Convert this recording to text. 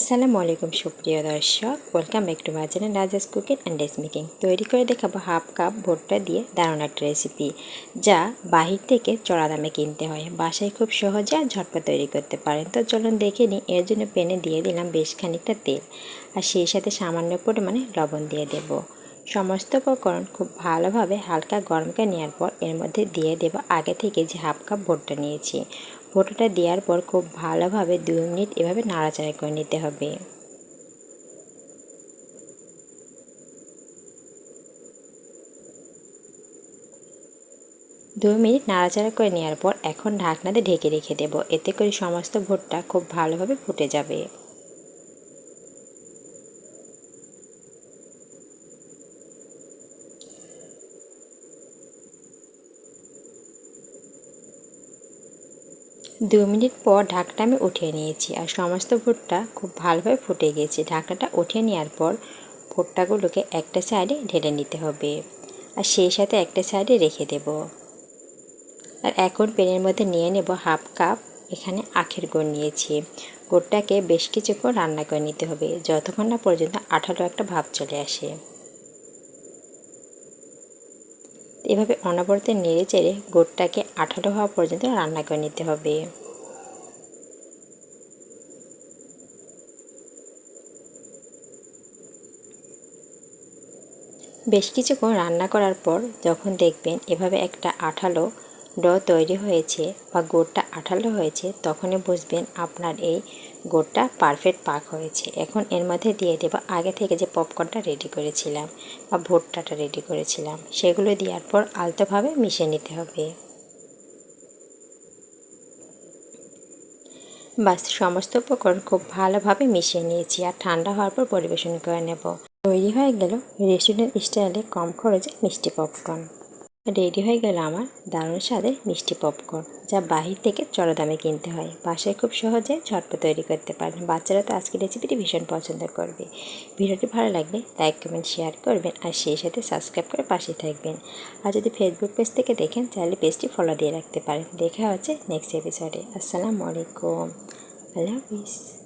আসসালামু আলাইকুম, সুপ্রিয় দর্শক। Welcome back to my channel Raja's cooking and dress making তৈরি করে দেখাবো হাফ কাপ ভুট্টা দিয়ে দারুণ একটা রেসিপি যা বাহির থেকে চড়া দামে কিনতে হয়। বাসায় খুব সহজে আর ঝটপট তৈরি করতে পারেন। তো চলুন দেখে নিই, এর জন্য পেনে দিয়ে দিলাম বেশ খানিকটা তেল, আর সেই সাথে সামান্য পরিমাণে লবণ দিয়ে দেব। সমস্ত উপকরণ খুব ভালোভাবে হালকা গরম করে নেওয়ার পর এর মধ্যে দিয়ে দেব আগে থেকে যে হাফ কাপ ভুট্টা নিয়েছি। ফোটোটা দেওয়ার পর খুব ভালোভাবে দুই মিনিট এভাবে নাড়াচাড়া করে নিতে হবে। দুই মিনিট নাড়াচাড়া করে নেওয়ার পর এখন ঢাকনাতে ঢেকে রেখে দেব। এতে করে সমস্ত ভোটটা খুব ভালোভাবে ফুটে যাবে। দু মিনিট পর ঢাকটা আমি উঠিয়ে নিয়েছি আর সমস্ত ভুট্টা খুব ভালোভাবে ফুটে গিয়েছে। ঢাকনাটা উঠিয়ে নেওয়ার পর ভুট্টাগুলোকে একটা সাইডে ঢেলে নিতে হবে আর সেই সাথে একটা সাইডে রেখে দেব। আর এখন পেনের মধ্যে নিয়ে নেব হাফ কাপ এখানে আখের গুড় নিয়েছি। গুড়টাকে বেশ কিছুক্ষণ রান্না করে নিতে হবে, যতক্ষণ না পর্যন্ত আঠালো একটা ভাব চলে আসে। এভাবে অনবরতে নেড়ে চেড়ে গোটটাকে আঠালো হওয়া পর্যন্ত রান্না করে নিতে হবে। বেশ কিছুক্ষণ রান্না করার পর যখন দেখবেন এভাবে একটা আঠালো ড তৈরি হয়েছে বা গোড়টা আঠালো হয়েছে, তখনই বুঝবেন আপনার এই গোড়টা পারফেক্ট পাক হয়েছে। এখন এর মধ্যে দিয়ে দেবো, আগে থেকে যে পপকর্নটা রেডি করেছিলাম বা ভুট্টাটা রেডি করেছিলাম, সেগুলো দেওয়ার পর আলতোভাবে মিশিয়ে নিতে হবে। বাস, সমস্ত উপকরণ খুব ভালোভাবে মিশিয়ে নিয়েছি আর ঠান্ডা হওয়ার পর পরিবেশন করে নেব। তৈরি হয়ে গেল রেস্টুরেন্ট স্টাইলে কম খরচে মিষ্টি পপকর্ন রেডি হয়ে গেল আমার দারুণ স্বাদের মিষ্টি পপকর্ন, যা বাহির থেকে চড়া দামে কিনতে হয়। বাসায় খুব সহজে ঝটপট তৈরি করতে পারেন। বাচ্চারা তো আজকের রেসিপিটি ভীষণ পছন্দ করবে। ভিডিওটি ভালো লাগলে লাইক, কমেন্ট, শেয়ার করবেন আর সেই সাথে সাবস্ক্রাইব করে পাশে থাকবেন। আর যদি ফেসবুক পেজ থেকে দেখেন, তাহলে পেজটি ফলো দিয়ে রাখতে পারেন। দেখা হচ্ছে নেক্সট এপিসোডে আসসালামু আলাইকুম। আল্লাহ হাফিজ।